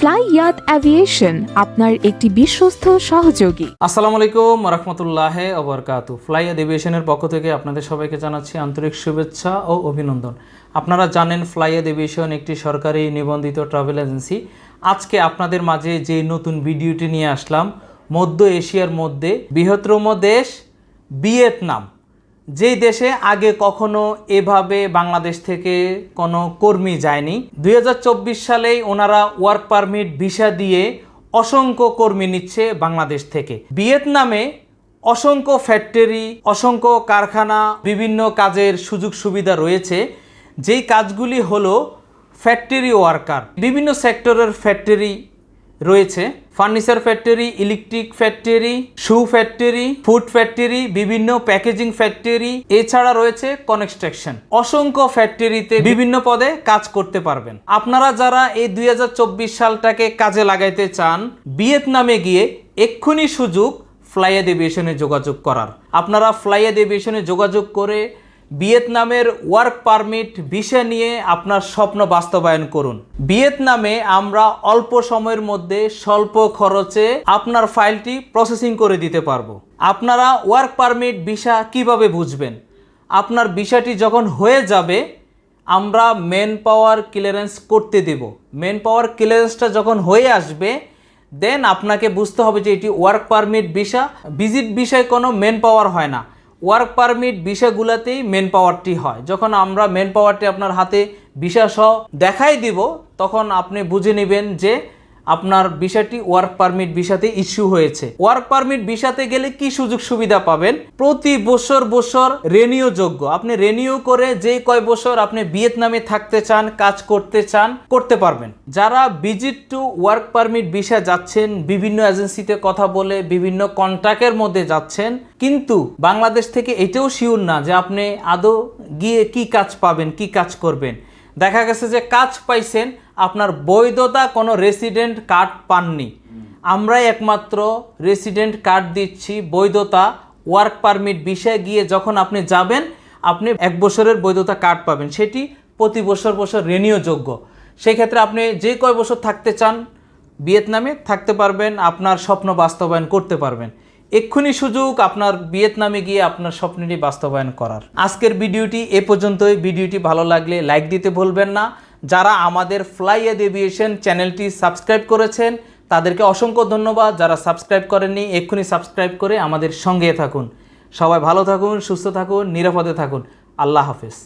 Fly ইয়াত aviation আপনার একটি বিশ্বস্ত সহযোগী। আসসালামু আলাইকুম রহমতুল্লাহ ওবরকাতু ফ্লাই এভিয়েশনের পক্ষ থেকে আপনাদের সবাইকে জানাচ্ছি আন্তরিক শুভেচ্ছা ও অভিনন্দন। আপনারা জানেন ফ্লাই এভিয়েশন একটি সরকারি নিবন্ধিত ট্রাভেল এজেন্সি। আজকে আপনাদের মাঝে যে নতুন ভিডিওটি নিয়ে আসলাম, মধ্য এশিয়ার মধ্যে বৃহত্তম দেশ ভিয়েতনাম। যেই দেশে আগে কখনো এভাবে বাংলাদেশ থেকে কোনো কর্মী যায়নি দু হাজার চব্বিশ সালেই ওনারা ওয়ার্ক পারমিট ভিসা দিয়ে অসংখ্য কর্মী নিচ্ছে বাংলাদেশ থেকে। ভিয়েতনামে অসংখ্য ফ্যাক্টরি, অসংখ্য কারখানা, বিভিন্ন কাজের সুযোগ সুবিধা রয়েছে। যেই কাজগুলি হলো ফ্যাক্টরি ওয়ার্কার, বিভিন্ন সেক্টরের ফ্যাক্টরি রয়েছে। Furniture factory, electric factory, shoe factory, food factory, বিভিন্ন প্যাকেজিং ফ্যাক্টরি, এছাড়া রয়েছে কনস্ট্রাকশন। অসংখ্য ফ্যাক্টরিতে বিভিন্ন পদে কাজ করতে পারবেন। আপনারা যারা এই দুই হাজার চব্বিশ সালটাকে কাজে লাগাইতে চান, ভিয়েতনামে গিয়ে এক্ষুনি সুযোগ ফ্লাইয়াদ এভিয়েশনে যোগাযোগ করার। আপনারা ফ্লাইয়াদ এভিয়েশনে যোগাযোগ করে ভিয়েতনামের ওয়ার্ক পারমিট ভিসা নিয়ে আপনার স্বপ্ন বাস্তবায়ন করুন। ভিয়েতনামে আমরা অল্প সময়ের মধ্যে স্বল্প খরচে আপনার ফাইলটি প্রসেসিং করে দিতে পারব। আপনারা ওয়ার্ক পারমিট ভিসা কীভাবে বুঝবেন? আপনার ভিসাটি যখন হয়ে যাবে, আমরা মেন পাওয়ার ক্লিয়ারেন্স করতে দেব। মেন পাওয়ার ক্লিয়ারেন্সটা যখন হয়ে আসবে, দেন আপনাকে বুঝতে হবে যে এটি ওয়ার্ক পারমিট ভিসা। ভিজিট বিষয় কোনো মেন পাওয়ার হয় না। ওয়ার্ক পারমিট বিষয়গুলোতেই মেন পাওয়ারটি হয়। যখন আমরা মেন পাওয়ারটি আপনার হাতে ভিসা দেখাই দিব, তখন আপনি বুঝে নেবেন যে আপনার বিষয়টি ওয়ার্ক পারমিট ভিসাতে ইস্যু হয়েছে। ওয়ার্ক পারমিট ভিসাতে গেলে কি সুযোগ সুবিধা পাবেন? প্রতি বছর বছর রেনিউ যোগ্য। আপনি রেনিউ করে যে কয় বছর আপনি ভিয়েতনামে থাকতে চান, কাজ করতে চান, করতে পারবেন। যারা visit to work permit visa যাচ্ছেন, বিভিন্ন এজেন্সিতে কথা বলে, বিভিন্ন কন্ট্রাক্টের মধ্যে যাচ্ছেন, কিন্তু বাংলাদেশ থেকে এটাও শিওর না যে আপনি আদৌ গিয়ে কি কাজ পাবেন, কি কাজ করবেন। দেখা গেছে যে কাজ পাইছেন, আপনার বৈধতা কোনো রেসিডেন্ট কার্ড পাননি। আমরাই একমাত্র রেসিডেন্ট কার্ড দিচ্ছি, বৈধতা ওয়ার্ক পারমিট বিষয়ে গিয়ে যখন আপনি যাবেন, আপনি এক বছরের বৈধতা কার্ড পাবেন। সেটি প্রতি বছর বছর রেনিও যোগ্য। সেই ক্ষেত্রে আপনি যে কয় বছর থাকতে চান ভিয়েতনামে থাকতে পারবেন, আপনার স্বপ্ন বাস্তবায়ন করতে পারবেন। এক্ষুনি সুযোগ আপনার ভিয়েতনামে গিয়ে আপনার স্বপ্নটি বাস্তবায়ন করার। আজকের ভিডিওটি এ পর্যন্তই। ভিডিওটি ভালো লাগলে লাইক দিতে ভুলবেন না। যারা আমাদের ফ্লাই এড এভিয়েশন চ্যানেলটি সাবস্ক্রাইব করেছেন, তাদেরকে অসংখ্য ধন্যবাদ। যারা সাবস্ক্রাইব করেননি, এক্ষুনি সাবস্ক্রাইব করে আমাদের সঙ্গে থাকুন। সবাই ভালো থাকুন, সুস্থ থাকুন, নিরাপদে থাকুন। আল্লাহ হাফেজ।